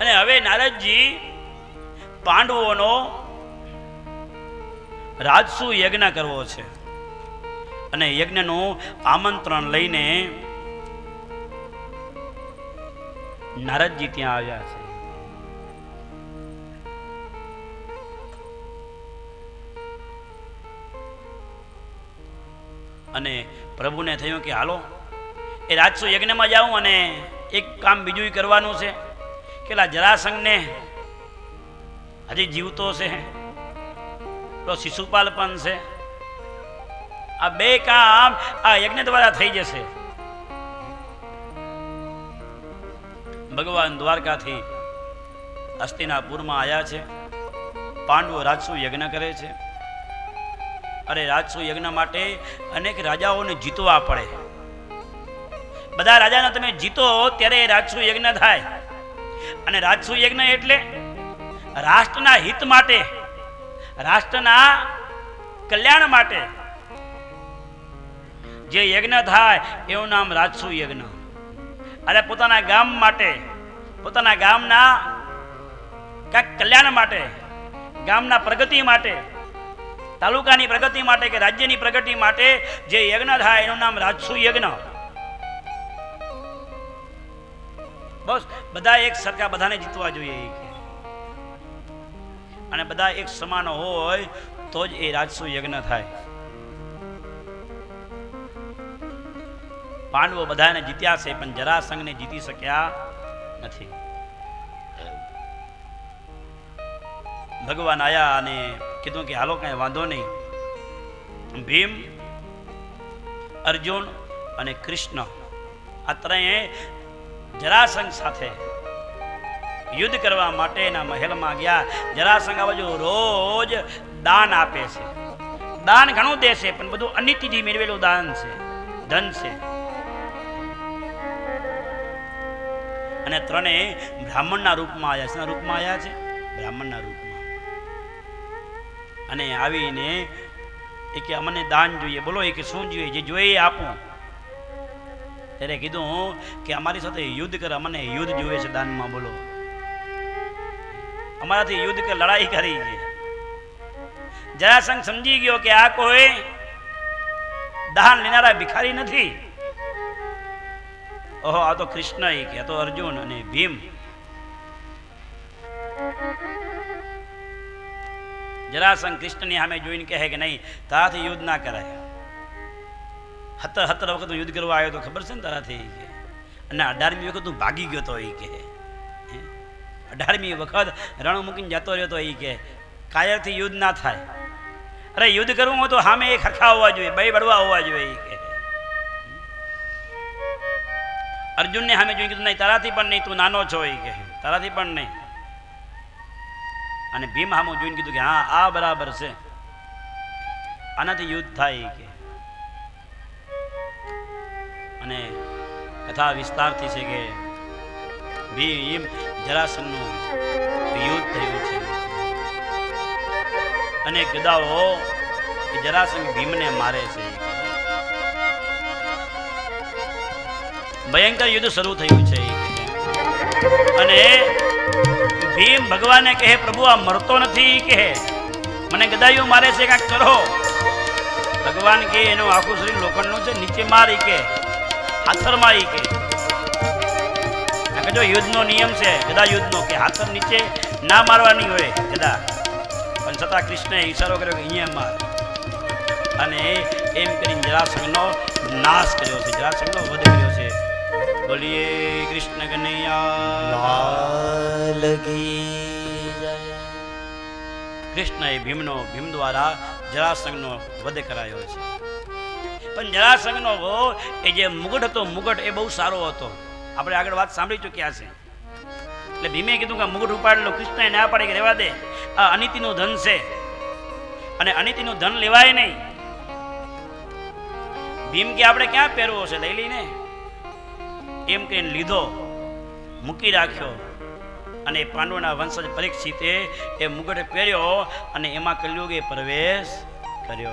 અને હવે નારદજી પાંડવોનો રાજસુ યજ્ઞ કરવો છે. અને યજ્ઞનું આમંત્રણ લઈને નારદજી ત્યાં આવ્યા છે. અને પ્રભુને થયું કે હાલો, એ રાજસુ યજ્ઞમાં જાઉં અને એક કામ બીજું કરવાનું છે. કેલા જરાસંઘને હજી જીવતો છે. તો શિશુપાલ પણ છે. આ બે કામ આ યજ્ઞ દ્વારા થઈ જશે. ભગવાન દ્વારકાથી અસ્તિનાપુરમાં આવ્યા છે. પાંડવો રાજસુ યજ્ઞ કરે છે. અરે રાજસુ યજ્ઞ માટે અનેક રાજાઓને જીતવા પડે. બધા રાજાને તમે જીતો ત્યારે રાજસુ યજ્ઞ થાય. અને રાજસુ યજ્ઞ એટલે રાષ્ટ્રના હિત માટે, રાષ્ટ્રના કલ્યાણ માટે. જે યજ્ઞ થાય એવું નામ રાજસુ યજ્ઞ અને પોતાના ગામ માટે, પોતાના ગામના કાંઈક કલ્યાણ માટે, ગામના પ્રગતિ માટે, તાલુકાની પ્રગતિ માટે કે રાજ્યની પ્રગતિ માટે જે યજ્ઞ થાય, એનું નામ રાજસુ યજ્ઞ બસ, બધા એક સરખા બધાને જીતવા જોઈએ અને બધા એક સમાન હોય તો જ એ રાજસુ યજ્ઞ થાય. પાંડવો બધાને જીત્યા છે, પણ જરાસંઘને જીતી શક્યા નથી. ભગવાન આયા અને કીધું કે હાલો કઈ વાંધો નહીં. ભીમ, અર્જુન અને કૃષ્ણ આ ત્રણેય જરાસંઘ સાથે યુદ્ધ કરવા માટેના મહેલમાં ગયા. જરાસંઘ આ બાજુ રોજ દાન આપે છે. દાન ઘણું દે છે, પણ બધું અનિતિથી મેળવેલું દાન છે, ધન છે. અને ત્રણેય બ્રાહ્મણના રૂપમાં આવ્યા. છે રૂપમાં આવ્યા છે? બ્રાહ્મણના રૂપમાં. અને આવીને એ કે અમને દાન જોઈએ. બોલો એ કે શું જોઈએ? જે જોઈએ આપું. ત્યારે કીધું કે અમારી સાથે યુદ્ધ કર, અમને યુદ્ધ જોઈએ છે, દાનમાં બોલો. અમારાથી યુદ્ધ કે લડાઈ કરી છે. જરાસંઘ સમજી ગયો કે આ કોઈ દાન લેનારા ભિખારી નથી. ઓહો, આ તો કૃષ્ણ એ કે તો અર્જુન અને ભીમ. જરાસંઘ કૃષ્ણની સામે જોઈને કહે કે નહીં, તારાથી યુદ્ધ ના કરાય. સત્તર સત્તર વખત યુદ્ધ કરવા આવ્યો તો ખબર છે ને તારાથી? અને અઢારમી વખત હું ભાગી ગયો તો એ કે. અઢારમી વખત રણ મૂકીને જતો રહ્યો તો એ કે, કાયરથી યુદ્ધ ના થાય. અરે યુદ્ધ કરવું હોય તો સામે એક હરખા હોવા જોઈએ, બે બળવા હોવા જોઈએ એ કે. અર્જુનને સામે જોઈ કીધું, નહીં, તારાથી પણ નહીં, તું નાનો છો. એ કે, તારાથી પણ નહીં. અને ભીમ સામું જોઈને કીધું કે, હા, આ બરાબર છે. આનાથી યુદ્ધ થાય કે. અને કથા વિસ્તારથી છે કે ભીમ જરાસંઘનું યુદ્ધ થયું છે. અને ગદાઓ જરાસંઘ ભીમને મારે છે. ભયંકર યુદ્ધ શરૂ થયું છે. અને ભીમ ભગવાને કહે, પ્રભુ, આ મરતો નથી કહે. મને ગદાઈઓ મારે છે, કાંઈક કરો. ભગવાન કે એનું આખું શરીર લોખંડનું છે, નીચે મારી કે હાથરમાં ઈ કે. જો યુદ્ધનો નિયમ છે ગદા યુદ્ધનો કે હાથર નીચે ના મારવાની હોય ગદા પણ છતાં કૃષ્ણએ ઈશારો કર્યો કે અહીંયા માર. અને એમ કરીને જરાસંઘનો નાશ કર્યો છે જરાસંઘનો વધ કર્યો છે. બોલીએ કૃષ્ણ કનૈયા કૃષ્ણએ ભીમનો ભીમ દ્વારા જરાસંઘનો વધ કરાયો છે. પણ જરાસંઘનો એ જે મુગટ હતો, મુગટ એ બહુ સારો હતો. આપણે આગળ વાત સાંભળી ચૂક્યા છે. એટલે ભીમે કીધું કે મુગટ ઉપાડેલો, કૃષ્ણએ ના પાડે કે રહેવા દે, આ અનિતિનું ધન છે. અને અનિતિનું ધન લેવાય નહીં. ભીમ કે આપણે ક્યાં પહેરવો છે? લઈ લઈને. એમ કહીને લીધો, મૂકી રાખ્યો. અને પાંડવોના વંશજ પરીક્ષિતે એ મુગટ પહેર્યો અને એમાં કલયુગે પ્રવેશ કર્યો.